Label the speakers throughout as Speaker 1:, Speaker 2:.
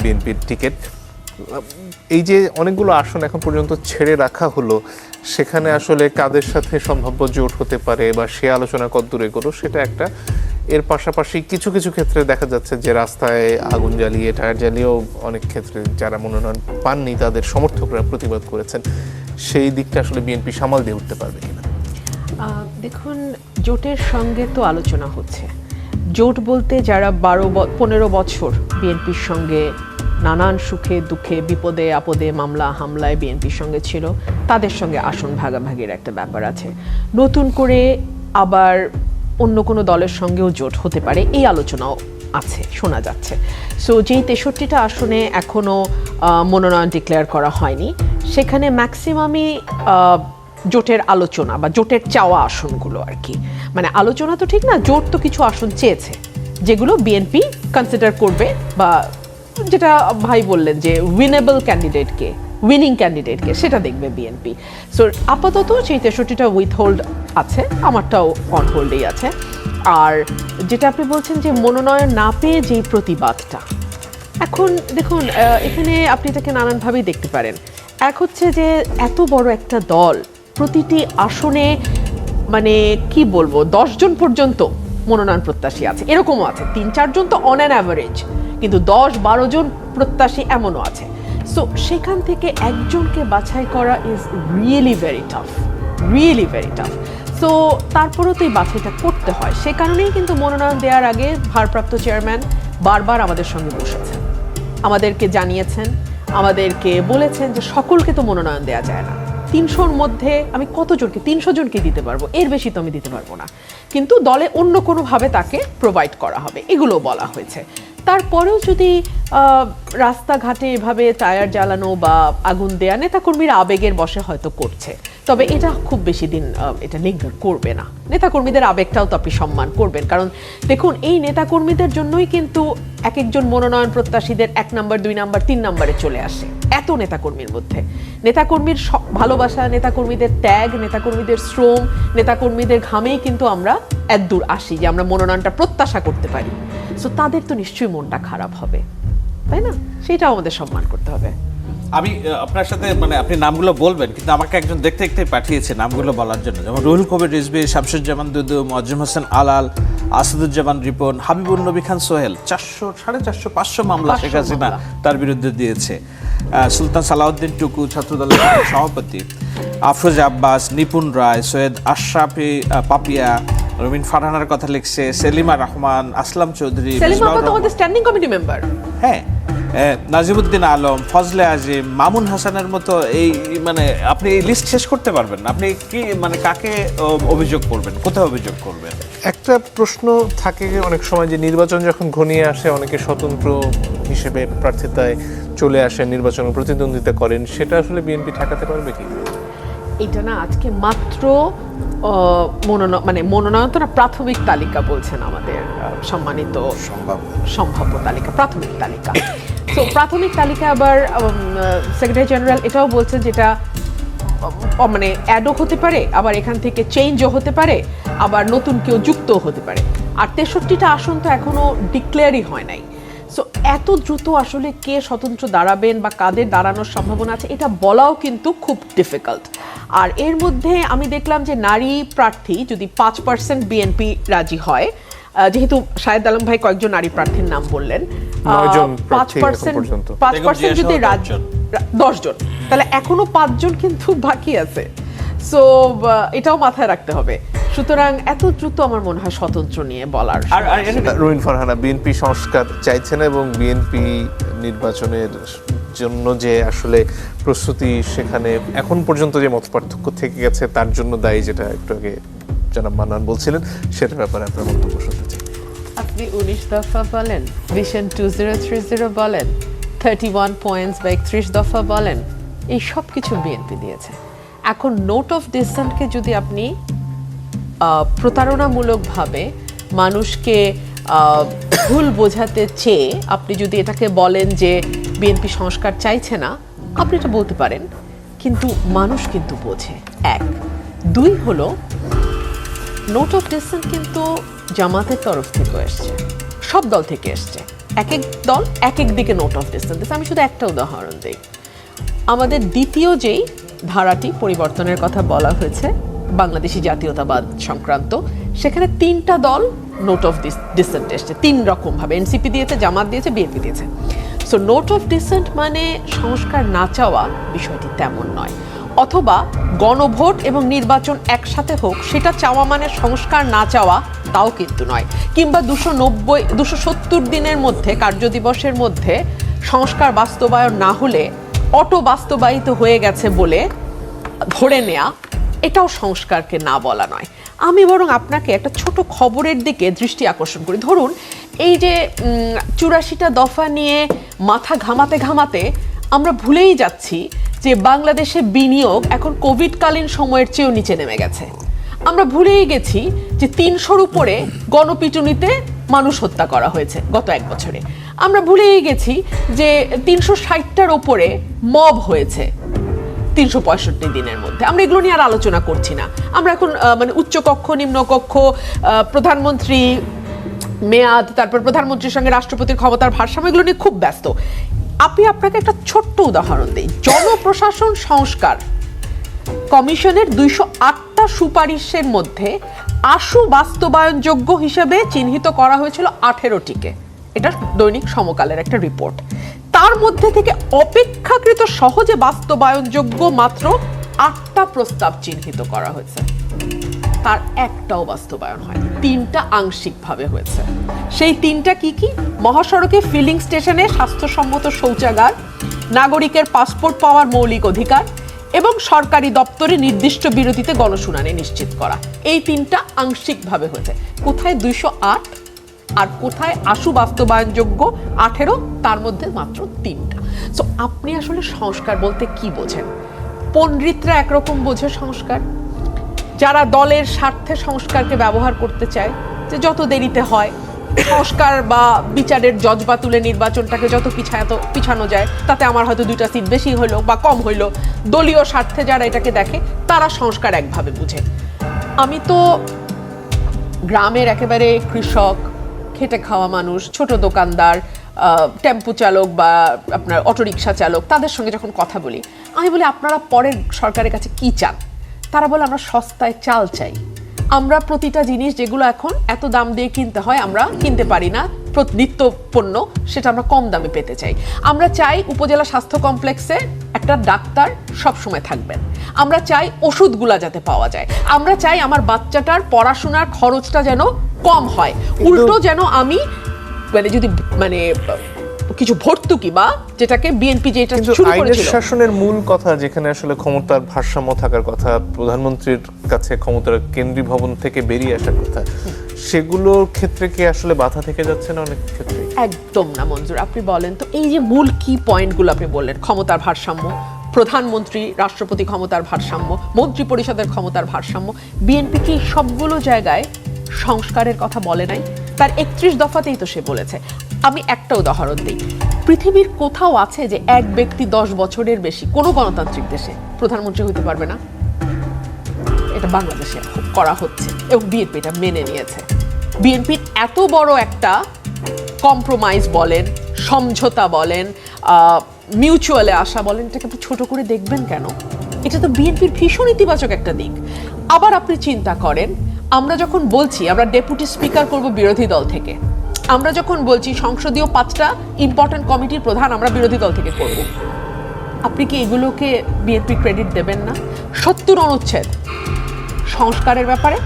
Speaker 1: বিএনপির টিকিট। এই যে অনেকগুলো আসন এখন পর্যন্ত ছেড়ে রাখা হলো, সেখানে আসলে কাদের সাথে সম্ভাব্য জোট হতে পারে বা সে আলোচনা কত দূরে করো সেটা একটা। এর পাশাপাশি কিছু কিছু ক্ষেত্রে দেখা যাচ্ছে যে রাস্তায় আগুন জ্বালিয়ে, টায়ার জ্বালিয়েও অনেক ক্ষেত্রে যারা মনোনয়ন পাননি, তাদের সমর্থকরা প্রতিবাদ করেছেন। সেই দিকটা আসলে বিএনপি সামাল দিয়ে উঠতে পারবে কিনা?
Speaker 2: দেখুন, জোটের সঙ্গে তো আলোচনা হচ্ছে। জোট বলতে যারা বারো পনেরো বছর বিএনপির সঙ্গে নানান সুখে, দুঃখে, বিপদে, আপদে, মামলা, হামলায় বিএনপির সঙ্গে ছিল, তাদের সঙ্গে আসন ভাগাভাগির একটা ব্যাপার আছে। নতুন করে আবার অন্য কোনো দলের সঙ্গেও জোট হতে পারে, এই আলোচনাও আছে, শোনা যাচ্ছে। সো যেই তেষট্টিটা আসনে এখনও মনোনয়ন ডিক্লেয়ার করা হয়নি, সেখানে ম্যাক্সিমামই জোটের আলোচনা বা জোটের চাওয়া আসনগুলো আর কি। মানে আলোচনা তো ঠিক না, জোট তো কিছু আসন চেয়েছে, যেগুলো বিএনপি কনসিডার করবে বা যেটা ভাই বললেন যে উইনেবল ক্যান্ডিডেটকে উইনিং ক্যান্ডিডেটকে সেটা দেখবে বিএনপি। সো আপাতত সেই তেষট্টিটা উইথ হোল্ড আছে, আমারটাও অন হোল্ডেই আছে। আর যেটা আপনি বলছেন যে মনোনয়ন না পেয়ে যেই প্রতিবাদটা, এখন দেখুন এখানে আপনি এটাকে নানানভাবেই দেখতে পারেন। এক হচ্ছে যে এত বড় একটা দল প্রতিটি আসনে মানে কি বলব জন পর্যন্ত মনোনয়ন প্রত্যাশী আছে। এরকমও আছে। তিন, চারজন তো অন অ্যান অ্যাভারেজ কিন্তু দশ, বারো জন প্রত্যাশী এমনও আছে। সো সেখান থেকে একজনকে বাছাই করা is really very tough really very tough so তারপরেও তো এই বাছাইটা করতে হয়। সে কারণেই কিন্তু মনোনয়ন দেওয়ার আগে ভারপ্রাপ্ত চেয়ারম্যান বারবার আমাদের সঙ্গে বসেছেন। আমাদেরকে জানিয়েছেন, আমাদেরকে বলেছেন যে সকলকে তো মনোনয়ন দেওয়া যায় না। তিনশোর মধ্যে আমি কতজনকে তিনশো জনকে দিতে পারব? এর বেশি তো আমি দিতে পারব না। কিন্তু দলে অন্য কোনোভাবে তাকে প্রোভাইড করা হবে। এগুলো বলা হয়েছে। তারপরেও যদি রাস্তাঘাটে এভাবে টায়ার জ্বালানো বা আগুন দেয়া, নেতাকর্মীরা আবেগের বসে হয়তো করছে। তবে এটা খুব বেশি দিন এটা লিঙ্গার করবে না। নেতাকর্মীদের আবেগটাও তো আপনি সম্মান করবেন। কারণ দেখুন, এই নেতাকর্মীদের জন্যই কিন্তু এক একজন মনোনয়ন প্রত্যাশীদের এক নাম্বার, দুই নাম্বার, তিন নাম্বারে চলে আসে। এত নেতাকর্মীর মধ্যে। নেতাকর্মীর ভালোবাসা, নেতাকর্মীদের ত্যাগ, নেতাকর্মীদের শ্রম, নেতাকর্মীদের ঘামেই কিন্তু আমরা এত দূর আসি যে আমরা মনোনয়নটা প্রত্যাশা করতে পারি। সো তাদের তো নিশ্চয়ই মনটা খারাপ হবে। তাই না? সেটাও আমাদের সম্মান করতে হবে।
Speaker 3: আমি আপনার সাথে মানে আপনি নামগুলো বলবেন কিন্তু আমাকে একজন দেখতে দেখতে পাঠিয়েছে নামগুলো বলার জন্য। যেমন রুহুল কবির রিজবি শামসুজ্জামান দুদু মজ্জুম হোসেন আলাল আসাদুজ্জামান রিপন হাবিবুর নবী খান সোহেল চারশো সাড়ে চারশো পাঁচশো মামলা শেখ হাসিনা তার বিরুদ্ধে দিয়েছে। সুলতান সালাউদ্দিন টুকু ছাত্রদলের সভাপতি আফরোজ আব্বাস নিপুন রায় সৈয়দ আশরাফি পাপিয়া রবিন ফারহানার কথা লিখছে Selima Rahman Aslam Chowdhury
Speaker 2: standing committee member
Speaker 3: হ্যাঁ নাজিমুদ্দিন আলম, ফজলে আজিম, মামুন হাসানের মতো এই মানে আপনি এই লিস্ট শেষ করতে পারবেন আপনি কি মানে কাকে অভিযোগ করবেন? কোথায় অভিযোগ করবেন?
Speaker 1: একটা প্রশ্ন থাকে অনেক সময় যে নির্বাচন যখন ঘনিয়ে আসে, অনেকে স্বতন্ত্র হিসেবে প্রার্থিতায় চলে আসেন, নির্বাচনে প্রতিদ্বন্দ্বিতা করেন, সেটা আসলে বিএনপি ঠেকাতে পারবে কি?
Speaker 2: এটা না আজকে মাত্র মনোনয়ন মানে মনোনয়ন তো না প্রাথমিক তালিকা বলছেন আমাদের সম্মানিত
Speaker 3: সম্ভব
Speaker 2: সম্ভাব্য তালিকা প্রাথমিক তালিকা। তো প্রাথমিক তালিকা আবার সেক্রেটারি জেনারেল এটাও বলছেন যেটা মানে অ্যাডও হতে পারে আবার এখান থেকে চেঞ্জও হতে পারে আবার নতুন কেউ যুক্তও হতে পারে। আর তেষট্টিটা আসন তো এখনও ডিক্লেয়ারই হয় নাই। সো এত দ্রুত আসলে কে স্বতন্ত্র দাঁড়াবেন বা কাদের দাঁড়ানোর সম্ভাবনা আছে এটা বলাও কিন্তু খুব ডিফিকাল্ট আর এর মধ্যে আমি দেখলাম যে নারী প্রার্থী যদি পাঁচ পার্সেন্ট বিএনপি রাজি হয় আহ, যেহেতু শাহেদ আলম ভাই কয়েকজন নারী প্রার্থীর নাম বললেন পাঁচ পার্সেন্ট পাঁচ পার্সেন্ট যদি।
Speaker 3: দশজন।
Speaker 2: তাহলে এখনও পাঁচজন কিন্তু বাকি আছে। সো এটাও মাথায় রাখতে হবে। সুতরাং এত দ্রুত আমার মনে হয় স্বতন্ত্র নিয়ে বলার
Speaker 3: আর
Speaker 1: রুইন ফারহানা বিএনপি সংস্কার চাইছে না এবং বিএনপি নির্বাচনের জন্য যে আসলে প্রস্তুতি সেখানে এখন পর্যন্ত যে মত পার্থক্য থেকে গেছে তার জন্য দায়ী যেটা একটু আগে জনাব মান্নান বলছিলেন সেটার ব্যাপারে আপনার মন্তব্য শুনতে চাই।
Speaker 2: আপনি উনিশ দফা বলেন vision two zero three zero বলেন থার্টি ওয়ান পয়েন্টস বা একত্রিশ দফা বলেন এই সব কিছু বিএনপি দিয়েছে। এখন নোট অফ ডিসেন্টকে যদি আপনি প্রতারণামূলকভাবে মানুষকে ভুল বোঝাতে চেয়ে আপনি যদি এটাকে বলেন যে বিএনপি সংস্কার চাইছে না, আপনি এটা বলতে পারেন। কিন্তু মানুষ কিন্তু বোঝে। এক। দুই হলো নোট অফ ডিসেন্ট কিন্তু জামাতের তরফ থেকে এসছে। সব দল থেকে এসছে। এক এক দল এক এক দিকে নোট অফ ডিসেন্ট আমি শুধু একটা উদাহরণ দিই। আমাদের দ্বিতীয় যেই ধারাটি পরিবর্তনের কথা বলা হয়েছে বাংলাদেশি জাতীয়তাবাদ সংক্রান্ত, সেখানে তিনটা দল নোট অফ ডিসেন্ট এসছে। তিন রকম ভাবে এনসিপি দিয়েছে, জামাত দিয়েছে বিএনপি দিয়েছে। সো নোট অফ ডিসেন্ট মানে সংস্কার না চাওয়া বিষয়টি তেমন নয়। অথবা গণভোট এবং নির্বাচন একসাথে হোক, সেটা চাওয়া মানে সংস্কার না চাওয়া, তাও কিন্তু নয়। কিংবা দুশো নব্বই, দুশো সত্তর দিনের মধ্যে কার্যদিবসের মধ্যে সংস্কার বাস্তবায়ন না হলে অটো বাস্তবায়িত হয়ে গেছে বলে ধরে নেয়া এটাও সংস্কারকে না বলা নয়। আমি বরং আপনাকে একটা ছোট খবরের দিকে দৃষ্টি আকর্ষণ করি। ধরুন, এই যে চুরাশিটা দফা নিয়ে মাথা ঘামাতে ঘামাতে আমরা ভুলেই যাচ্ছি যে বাংলাদেশে বিনিয়োগ এখন কোভিডকালীন সময়ের চেয়েও নিচে নেমে গেছে। আমরা ভুলেই গেছি যে তিনশোর উপরে গণপিটুনিতে মানুষ হত্যা করা হয়েছে গত এক বছরে। আমরা ভুলেই গেছি যে তিনশো ষাটটার ওপরে মব হয়েছে। তিনশো পঁয়ষট্টি দিনের মধ্যে। আমরা এগুলো নিয়ে আর আলোচনা করছি না। আমরা এখন মানে উচ্চকক্ষ, নিম্নকক্ষ প্রধানমন্ত্রী, মেয়াদ, তারপর প্রধানমন্ত্রীর সঙ্গে রাষ্ট্রপতির ক্ষমতার ভারসাম্য, এগুলো নিয়ে খুব ব্যস্ত। আপনি আপনাকে একটা ছোট্ট উদাহরণ দিই। জনপ্রশাসন সংস্কার কমিশনের দুইশো আটটা সুপারিশের মধ্যে আশু বাস্তবায়নযোগ্য হিসেবে চিহ্নিত করা হয়েছিল আঠেরোটিকে। এটা দৈনিক সমকালের একটা রিপোর্ট তার মধ্যে থেকে অপেক্ষাকৃত সহজে বাস্তবায়নযোগ্য মাত্র আটটা প্রস্তাব চিহ্নিত করা হয়েছে। তার একটাও বাস্তবায়ন হয়, তিনটা আংশিকভাবে হয়েছে। সেই তিনটা কি কি? মহাসড়কে ফিলিং স্টেশনে স্বাস্থ্যসম্মত শৌচাগার, নাগরিকের পাসপোর্ট পাওয়ার মৌলিক অধিকার এবং সরকারি দপ্তরে নির্দিষ্ট বিরতিতে গণশুনানি নিশ্চিত করা। এই তিনটা আংশিকভাবে হয়েছে। কোথায় দুইশো আট? আর কোথায় আশু বাস্তবায়নযোগ্য? আঠেরো, তার মধ্যে মাত্র তিনটা। সো আপনি আসলে সংস্কার বলতে কি বোঝেন? পণ্ডিতরা একরকম বোঝে সংস্কার। যারা দলের স্বার্থে সংস্কারকে ব্যবহার করতে চায়, যে যত দেরিতে হয়, সংস্কার বা বিচারের জজবা তুলে নির্বাচনটাকে যত পিছায় পিছানো যায়, তাতে আমার হয়তো দুইটা সিট বেশি হইল বা কম হইল। দলীয় স্বার্থে যারা এটাকে দেখে, তারা সংস্কার একভাবে বুঝে। আমি তো গ্রামের একেবারে কৃষক খেটে খাওয়া মানুষ, ছোট দোকানদার টেম্পো চালক বা আপনার অটোরিকশা চালক, তাদের সঙ্গে যখন কথা বলি, আমি বলি, আপনারা পরের সরকারের কাছে কি চান? তারা বলে, আমরা সস্তায় চাল চাই। আমরা প্রতিটা জিনিস যেগুলো এখন এত দাম দিয়ে কিনতে হয়, আমরা কিনতে পারি না। নিত্য পণ্য সেটা আমরা কম দামে পেতে চাই। আমরা চাই উপজেলা স্বাস্থ্য কমপ্লেক্সে একটা ডাক্তার সব সময় থাকবেন। আমরা চাই ওষুধগুলা যাতে পাওয়া যায়। আমরা চাই আমার বাচ্চাটার পড়াশোনার খরচটা যেন কম হয়। উল্টো যেন আমি মানে যদি মানে কিছু ভর্তুকি বা যেটাকে বিএনপি যেটা শুরু করেছিল।
Speaker 1: শাসনের মূল কথা যেখানে আসলে ক্ষমতার ভারসাম্য থাকার কথা প্রধানমন্ত্রীর কাছে ক্ষমতার কেন্দ্রীয় ভবন থেকে বেরিয়ে আসার কথা সেগুলোর ক্ষেত্রে কি আসলে বাধা থেকে যাচ্ছে না অনেক ক্ষেত্রে
Speaker 2: একদম না মঞ্জুর আপনি বলেন তো, এই যে মূল কি পয়েন্টগুলো আপনি বললেন? ক্ষমতার ভারসাম্য, প্রধানমন্ত্রী, রাষ্ট্রপতি ক্ষমতার ভারসাম্য, মন্ত্রী পরিষদের ক্ষমতার ভারসাম্য, বিএনপি কি সবগুলো জায়গায় সংস্কারের কথা বলে নাই? তার একত্রিশ দফাতেই তো সে বলেছে। আমি একটা উদাহরণ দিই। পৃথিবীর কোথাও আছে যে এক ব্যক্তি দশ বছরের বেশি? কোনো গণতান্ত্রিক দেশে প্রধানমন্ত্রী হতে পারবে না। এটা বাংলাদেশে করা হচ্ছে এবং বিএনপি এটা মেনে নিয়েছে। বিএনপির এত বড় একটা কম্প্রোমাইজ বলেন, সমঝোতা বলেন মিউচুয়ালে আসা বলেন, এটাকে আপনি ছোট করে দেখবেন কেন? এটা তো বিএনপির ভীষণ ইতিবাচক একটা দিক। আবার আপনি চিন্তা করেন, আমরা যখন বলছি, আমরা ডেপুটি স্পিকার করব বিরোধী দল থেকে। আমরা যখন বলছি, সংসদীয় পাঁচটা ইম্পর্ট্যান্ট কমিটির প্রধান আমরা বিরোধী দল থেকে করব। আপনি কি এগুলোকে বিএনপি ক্রেডিট দেবেন না? সত্তর অনুচ্ছেদ। সংস্কারের ব্যাপারে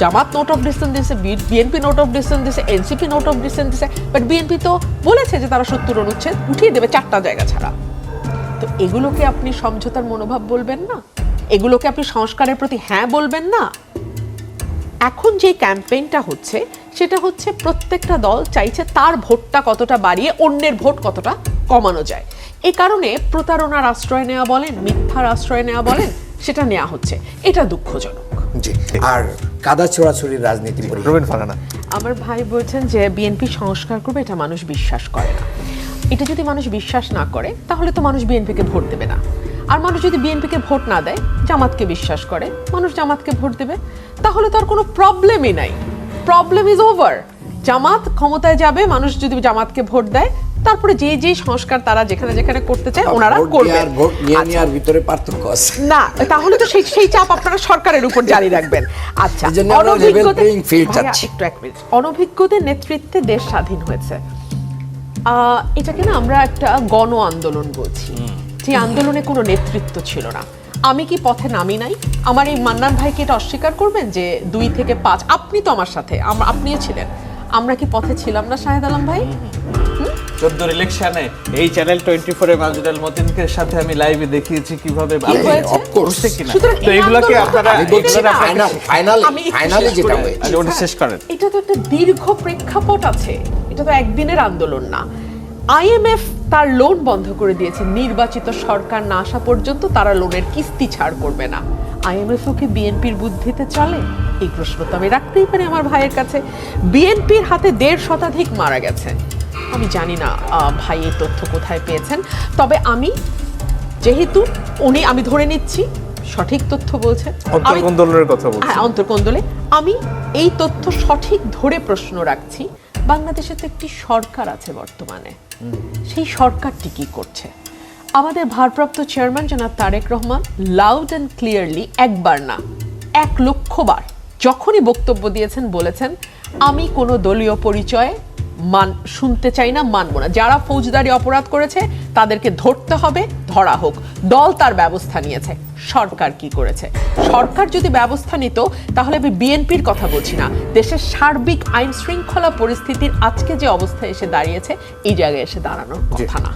Speaker 2: জামাত নোট অফ ডিসেন্ট দিয়েছে বিএনপি নোট অফ ডিসেন্ট দিয়েছে এনসিপি নোট অফ ডিসেন্ট দিয়েছে বাট বিএনপি তো বলেছে যে তারা সত্তর অনুচ্ছেদ উঠিয়ে দেবে চারটা জায়গা ছাড়া। তো এগুলোকে আপনি সমঝোতার মনোভাব বলবেন না? এগুলোকে আপনি সংস্কারের প্রতি হ্যাঁ বলবেন না? এখন যে ক্যাম্পেইনটা হচ্ছে, সেটা হচ্ছে প্রত্যেকটা দল চাইছে তার ভোটটা কতটা বাড়িয়ে অন্যের ভোট কতটা কমানো যায়। এই কারণে প্রতারণার আশ্রয় নেওয়া বলেন, মিথ্যার আশ্রয় নেওয়া বলেন, সেটা নেওয়া হচ্ছে। এটা দুঃখজনক।
Speaker 1: জি,
Speaker 4: আর কাদা ছোড়াছড়ির রাজনীতি
Speaker 1: রবীন ফারানা
Speaker 2: আমার ভাই বলছেন যে বিএনপি সংস্কার করবে এটা মানুষ বিশ্বাস করে না। এটা যদি মানুষ বিশ্বাস না করে তাহলে তো মানুষ বিএনপিকে ভোট দেবে না। আর মানুষ যদি বিএনপিকে ভোট না দেয় জামাতকে বিশ্বাস করে। মানুষ জামাতকে ভোট দেবে তাহলে তো আর কোনো প্রবলেমই নাই। প্রবলেম ইজ ওভার জামাত ক্ষমতায় যাবে মানুষ যদি জামাতকে ভোট দেয় তারপরে যে যে সংস্কার তারা যেখানে যেখানে করতে চায় ওনারা
Speaker 4: ভোট
Speaker 2: করবে।
Speaker 4: ভোট নিয়ে
Speaker 2: আচ্ছা,
Speaker 4: নেওয়ার ভিতরে পার্থক্য আছে।
Speaker 2: না তাহলে তো সেই সেই চাপ আপনারা সরকারের উপর জারি রাখবেন। আচ্ছা অনভিজ্ঞদের- নেতৃত্বে দেশ স্বাধীন হয়েছে। আহ, এটাকে না আমরা একটা গণ আন্দোলন বলছি। যে আন্দোলনে কোনো নেতৃত্ব ছিল না। আমি কি পথে নামি নাই? আমার এই মান্নান ভাইকে এটা অস্বীকার করবেন যে দুই থেকে পাঁচ? আপনি তো আমার সাথে আপনিও ছিলেন। আমরা কি পথে ছিলাম না শাহেদ আলম ভাই?
Speaker 3: চোদ্দোর ইলেকশনে এই চ্যানেল টোয়েন্টি ফোরে মাজুদুল মতিনকে সাথে আমি লাইভে দেখিয়েছি কীভাবে
Speaker 2: কি হয়েছে?
Speaker 4: of course.
Speaker 3: বুঝতে কিনা তো এগুলোকে আপনারা
Speaker 4: ফাইনাল যেটা হয়েছে।
Speaker 3: আচ্ছা, ওটা শেষ করেন।
Speaker 2: এটা তো একটা দীর্ঘ প্রেক্ষাপট আছে। এটা তো একদিনের আন্দোলন না। আইএমএফ তার লোন বন্ধ করে দিয়েছে। নির্বাচিত সরকার না আসা পর্যন্ত তারা লোনের কিস্তি ছাড় করবে না। আইএমএফ কি বিএনপির বুদ্ধিতে চলে? এই প্রশ্ন তো আমি রাখতেই পারি আমার ভাইয়ের কাছে। বিএনপির হাতে দেড় শতাধিক মারা গেছে। আমি জানি না ভাই এই তথ্য কোথায় পেয়েছেন। তবে আমি যেহেতু উনি আমি ধরে নিচ্ছি সঠিক তথ্য বলছেন। আমি-
Speaker 1: অন্তর্গোন্দলের কথা বলছি
Speaker 2: হ্যাঁ অন্তর্কোন্দলে। আমি এই তথ্য সঠিক ধরে প্রশ্ন রাখছি বাংলাদেশে তো একটি সরকার আছে বর্তমানে। সেই সরকারটি কি করছে? আমাদের ভারপ্রাপ্ত চেয়ারম্যান জনাব Tarique Rahman loud and clearly একবার না এক লক্ষবার যখনই বক্তব্য দিয়েছেন বলেছেন আমি কোনো দলীয় পরিচয়ে মান শুনতে চাই না মানব না। যারা ফৌজদারি অপরাধ করেছে তাদেরকে ধরতে হবে ধরা হোক। দল তার ব্যবস্থা নিয়েছে। সরকার কি করেছে? সরকার যদি ব্যবস্থা নিত তাহলে আমি বিএনপির কথা বলছি না। দেশের সার্বিক আইন শৃঙ্খলা পরিস্থিতির আজকে যে অবস্থায় এসে দাঁড়িয়েছে এই জায়গায় এসে দাঁড়ানোর কথা না।